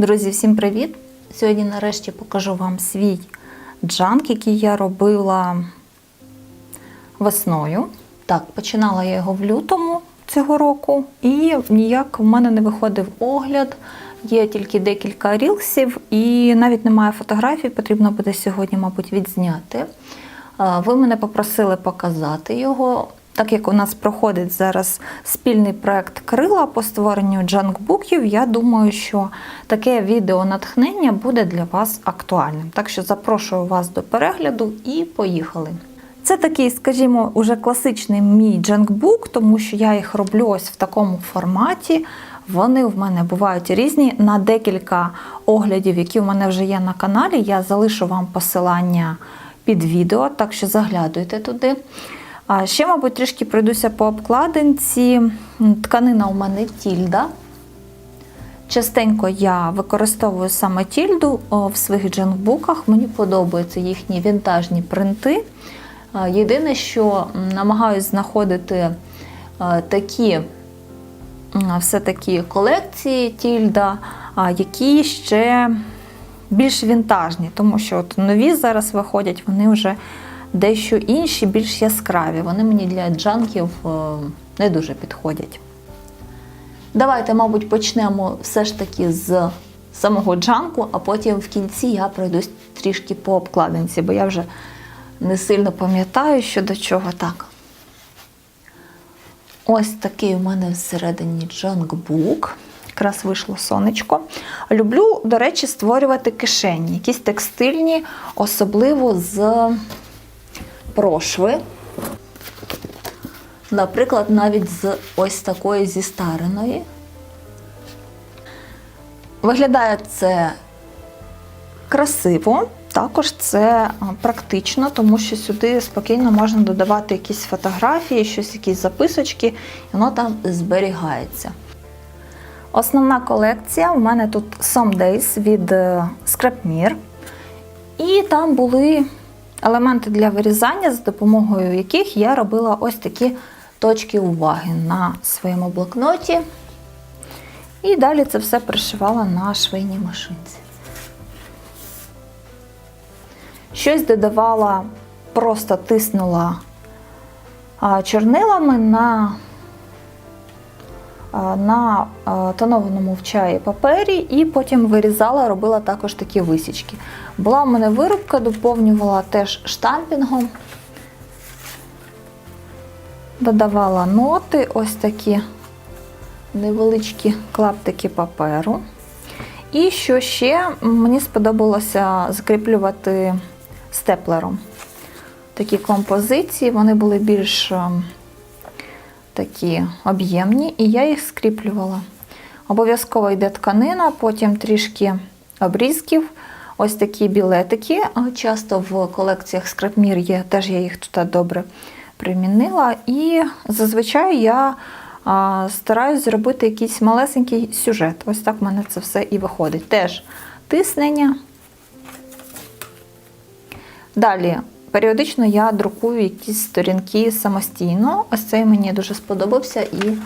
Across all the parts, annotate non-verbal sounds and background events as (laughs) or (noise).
Друзі, всім привіт! Сьогодні нарешті покажу вам свій джанк, який я робила весною. Так, починала я його в лютому цього року, і ніяк в мене не виходив огляд. Є тільки декілька рілсів, і навіть немає фотографій, потрібно буде сьогодні, мабуть, відзняти. Ви мене попросили показати його. Так як у нас проходить зараз спільний проект Крила по створенню джанкбуків, я думаю, що таке відео натхнення буде для вас актуальним. Так що запрошую вас до перегляду і поїхали. Це такий, скажімо, уже класичний мій джанкбук, тому що я їх роблю ось в такому форматі. Вони в мене бувають різні. На декілька оглядів, які в мене вже є на каналі, я залишу вам посилання під відео, так що заглядуйте туди. А ще, мабуть, трішки пройдуся по обкладинці. Тканина у мене тільда. Частенько я використовую саме тільду в своїх джанкбуках. Мені подобаються їхні вінтажні принти. Єдине, що м, намагаюсь знаходити такі все-таки колекції тільда, які ще більш вінтажні, тому що от нові зараз виходять, вони вже дещо інші, більш яскраві. Вони мені для джанків е, не дуже підходять. Давайте, мабуть, почнемо все ж таки з самого джанку, а потім в кінці я пройдусь трішки по обкладинці, бо я вже не сильно пам'ятаю, що до чого так. Ось такий у мене всередині джанкбук. Якраз вийшло сонечко. Люблю, до речі, створювати кишені, якісь текстильні, особливо з прошви. Наприклад, навіть з ось такої зістареної. Виглядає це красиво, також це практично, тому що сюди спокійно можна додавати якісь фотографії, щось, якісь записочки, і воно там зберігається. Основна колекція у мене тут Some Days від е, Scrapmere. І там були елементи для вирізання, за допомогою яких я робила ось такі точки уваги на своєму блокноті. І далі це все пришивала на швейній машинці. Щось додавала, просто тиснула чорнилами на, на тонованому в чаї папері, і потім вирізала, робила також такі висічки. Була в мене вирубка, доповнювала теж штампінгом, додавала ноти, ось такі невеличкі клаптики паперу. І що ще мені сподобалося закріплювати степлером. Такі композиції, вони були більш ем, такі об'ємні, і я їх скріплювала. Обов'язково йде тканина, потім трішки обрізків. Ось такі білетики. Часто в колекціях скрапмір є, теж я їх тут добре примінила. І зазвичай я стараюсь зробити якийсь малесенький сюжет. Ось так в мене це все і виходить. Теж тиснення. Далі, періодично я друкую якісь сторінки самостійно. Ось цей мені дуже сподобався, і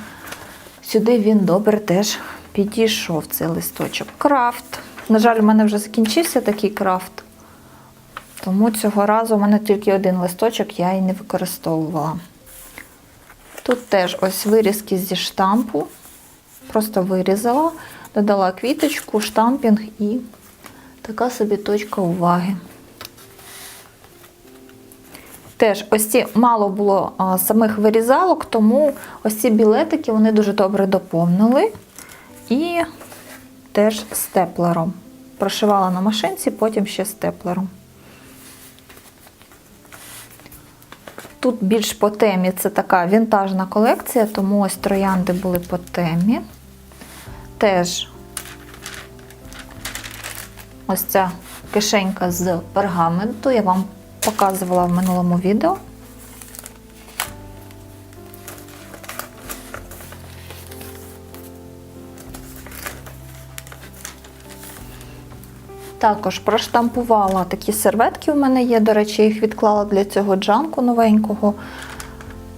сюди він добре теж підійшов цей листочок. Крафт. На жаль, у мене вже закінчився такий крафт. Тому цього разу у мене тільки один листочок, я і не використовувала. Тут теж ось вирізки зі штампу. Просто вирізала, додала квіточку, штампінг і така собі точка уваги. Теж ось ці мало було самих вирізалок, тому ось ці білетики вони дуже добре доповнили. І теж степлером. Прошивала на машинці, потім ще степлером. Тут більш по темі це така вінтажна колекція, тому ось троянди були по темі. Теж ось ця кишенька з пергаменту, я вам показувала в минулому відео. Також проштампувала такі серветки. У мене є, до речі, їх відклала для цього джанку новенького.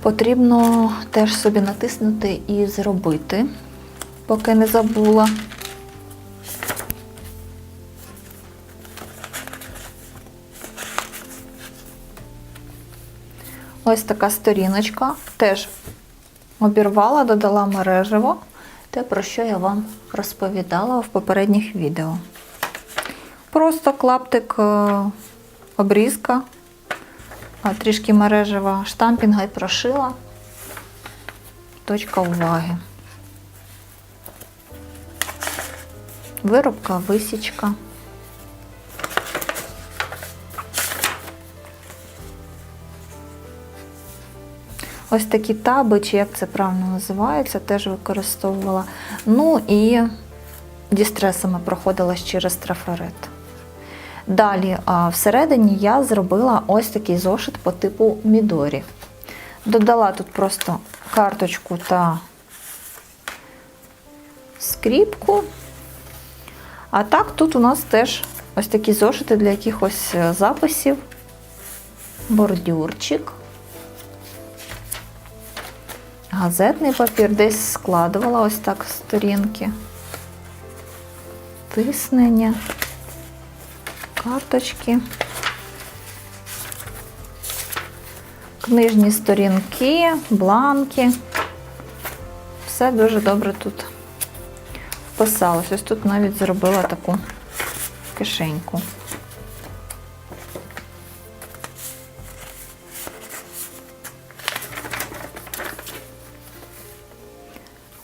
Потрібно теж собі натиснути і зробити, поки не забула. Ось така сторіночка. Теж обірвала, додала мережево. Те, про що я вам розповідала в попередніх відео. Просто клаптик е, обрізка, трішки мережева штампінга і прошила. Точка уваги. Виробка, висічка. Ось такі таби, чи як це правильно називається, теж використовувала. Ну і дістресами проходила через трафарет. Далі, всередині я зробила ось такий зошит по типу Мідорі. Додала тут просто карточку та скріпку. А так, тут у нас теж ось такі зошити для якихось е, записів, бордюрчик, газетний папір, десь складувала ось так сторінки, тиснення, карточки, книжні сторінки, бланки. Все дуже добре тут вписалось. Ось тут навіть зробила таку кишеньку.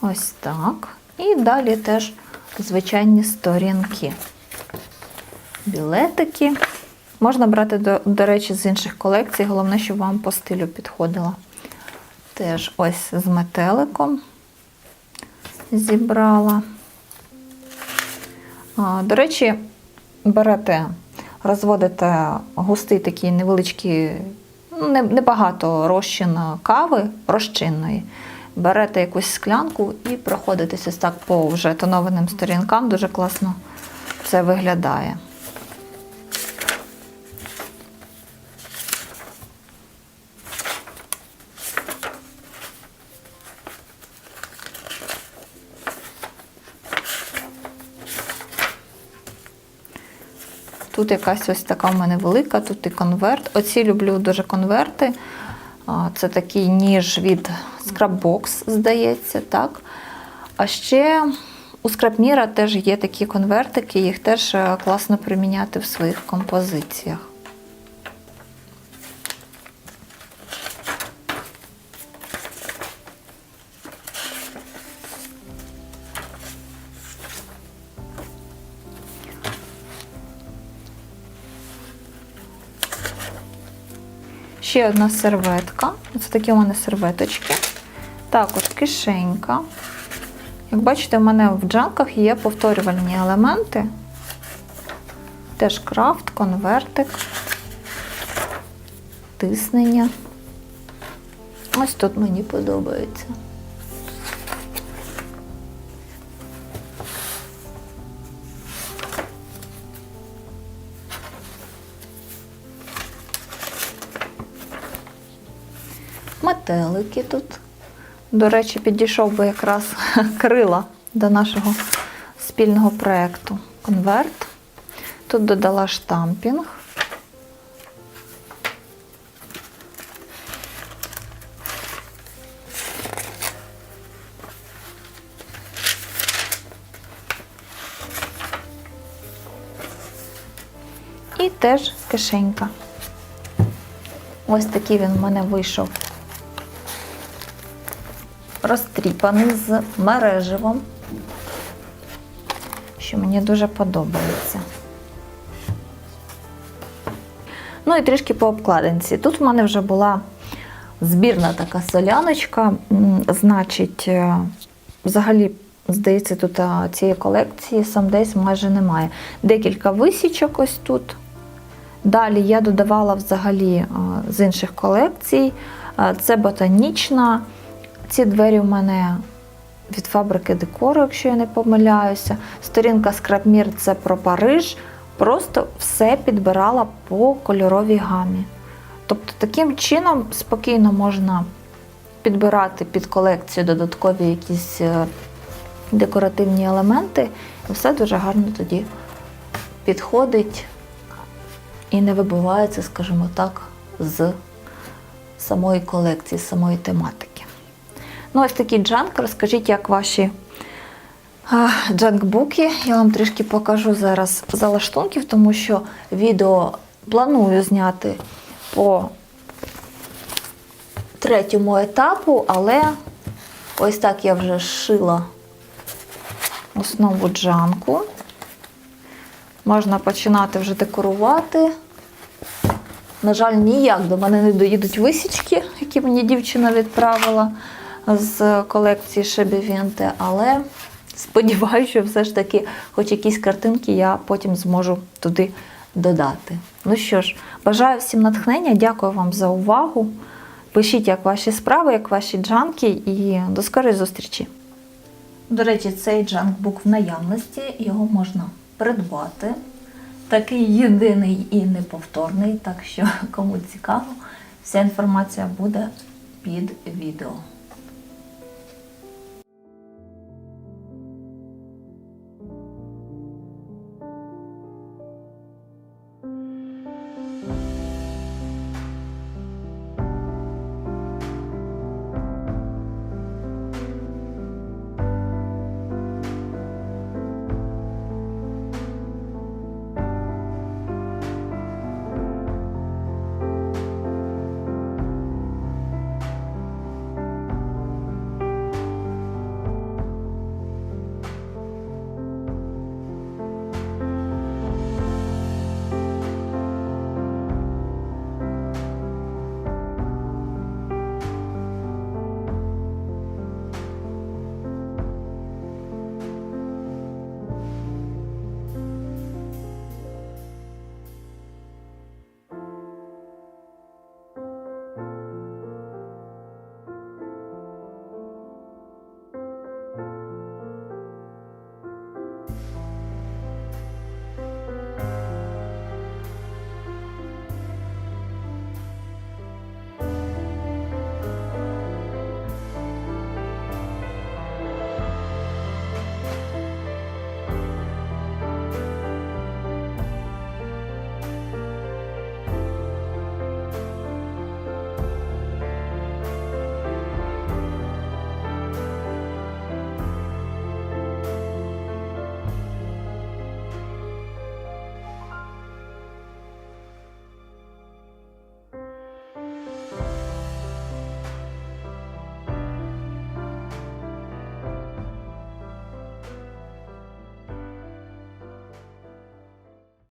Ось так. І далі теж звичайні сторінки. Білетики. Можна брати, до, до речі, з інших колекцій, головне, щоб вам по стилю підходило. Теж ось з метеликом зібрала. А, До речі, берете, розводите густий такий невеличкий, ну, небагато розчин кави розчинної. Берете якусь склянку і проходитесь ось так по вже тонованим сторінкам. Дуже класно це виглядає. Тут якась ось така в мене велика, тут і конверт. Оці люблю дуже конверти. Це такий ніж від Scrapbox, здається, так. А ще у Scrapmira теж є такі конвертики, їх теж е, класно приміняти в своїх композиціях. Ще одна серветка. Це такі у мене серветочки. Також кишенька. Як бачите, у мене в джанках є повторювальні елементи. Теж крафт, конвертик, тиснення. Ось тут мені подобається. Метелики тут. До речі, підійшов би якраз (laughs) крила до нашого спільного проєкту. Конверт. Тут додала штампінг. І теж кишенька. Ось такий він в мене вийшов розтріпаний з мереживом, що мені дуже подобається. Ну і трішки по обкладинці. Тут в мене вже була збірна така соляночка, значить, е, взагалі, здається, тут цієї колекції сам десь майже немає. Декілька висічок ось тут. Далі я додавала взагалі з інших колекцій. Це ботанічна. Ці двері в мене від фабрики декору, якщо я не помиляюся. Сторінка Скрабмір це про Париж. Просто все підбирала по кольоровій гамі. Тобто таким чином спокійно можна підбирати під колекцію додаткові якісь е, декоративні елементи, і все дуже гарно тоді підходить і не вибивається, скажімо так, з самої колекції, самої тематики. Ну, ось такий джанк. Розкажіть, як ваші джанкбуки. Я вам трішки покажу зараз залаштунків, тому що відео планую зняти по третьому етапу, але ось так я вже шила основу джанку. Можна починати вже декорувати. На жаль, ніяк до мене не доїдуть висічки, які мені дівчина відправила з колекції Шебівінте, але сподіваюся, що все ж таки, хоч якісь картинки я потім зможу туди додати. Ну що ж, бажаю всім натхнення, дякую вам за увагу. Пишіть, як ваші справи, як ваші джанки, і до скорої зустрічі. До речі, цей джанкбук в наявності, його можна придбати. Такий єдиний і неповторний, так що (laughs) кому цікаво, вся інформація буде під відео.